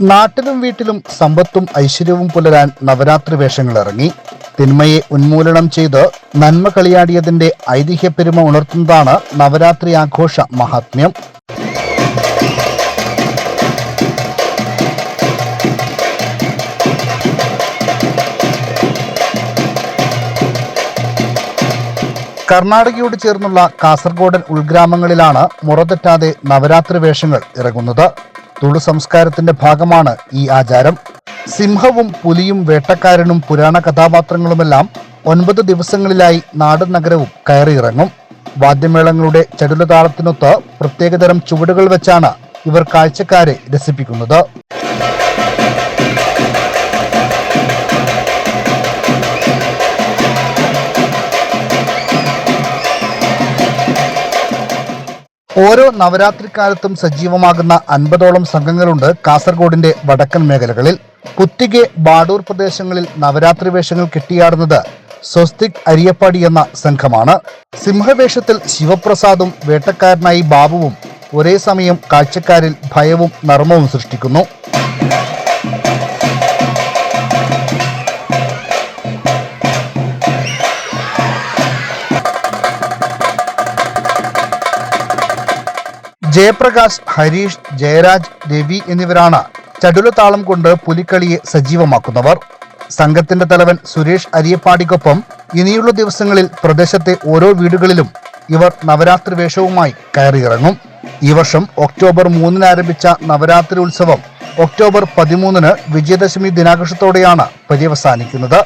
നാട്ടിലും വീട്ടിലും സമ്പത്തും ഐശ്വര്യവും പുലരാൻ നവരാത്രി വേഷങ്ങൾ ഇറങ്ങി. തിന്മയെ ഉന്മൂലനം ചെയ്ത് നന്മ കളിയാടിയതിന്റെ ഐതിഹ്യപ്പെരുമ ഉണർത്തുന്നതാണ് നവരാത്രി ആഘോഷ മഹാത്മ്യം. കർണാടകയോട് ചേർന്നുള്ള കാസർഗോഡൻ ഉൾഗ്രാമങ്ങളിലാണ് മുറതെറ്റാതെ നവരാത്രി വേഷങ്ങൾ ഇറങ്ങുന്നത്. തുളു സംസ്കാരത്തിന്റെ ഭാഗമാണ് ഈ ആചാരം. സിംഹവും പുലിയും വേട്ടക്കാരനും പുരാണ കഥാപാത്രങ്ങളുമെല്ലാം ഒൻപത് ദിവസങ്ങളിലായി നാടും നഗരവും കയറിയിറങ്ങും. വാദ്യമേളങ്ങളുടെ ചടുലതാളത്തിനൊത്ത് പ്രത്യേകതരം ചുവടുകൾ വെച്ചാണ് ഇവർ കാഴ്ചക്കാരെ രസിപ്പിക്കുന്നത്. ഓരോ നവരാത്രി കാലത്തും സജീവമാകുന്ന അൻപതോളം സംഘങ്ങളുണ്ട് കാസർഗോഡിന്റെ വടക്കൻ മേഖലകളിൽ. പുത്തികെ ബാഡൂർ പ്രദേശങ്ങളിൽ നവരാത്രി വേഷങ്ങൾ കെട്ടിയാടുന്നത് സ്വസ്തിക് അരിയപ്പാടി എന്ന സംഘമാണ്. സിംഹവേഷത്തിൽ ശിവപ്രസാദും വേട്ടക്കാരനായി ബാബുവും ഒരേ സമയം കാഴ്ചക്കാരിൽ ഭയവും നർമ്മവും സൃഷ്ടിക്കുന്നു. ജയപ്രകാശ് ഹരീഷ് ജയരാജ് രവി എന്നിവരാണ് ചടുലതാളം കൊണ്ട് പുലിക്കളിയെ സജീവമാക്കുന്നവർ. സംഘത്തിന്റെ തലവൻ സുരേഷ് അരിയപ്പാടിക്കൊപ്പം ഇനിയുള്ള ദിവസങ്ങളിൽ പ്രദേശത്തെ ഓരോ വീടുകളിലും ഇവർ നവരാത്രി വേഷവുമായി കയറിയിറങ്ങും. ഈ വർഷം ഒക്ടോബർ മൂന്നിന് ആരംഭിച്ച നവരാത്രി ഉത്സവം ഒക്ടോബർ പതിമൂന്നിന് വിജയദശമി ദിനാഘോഷത്തോടെയാണ് പര്യവസാനിക്കുന്നത്.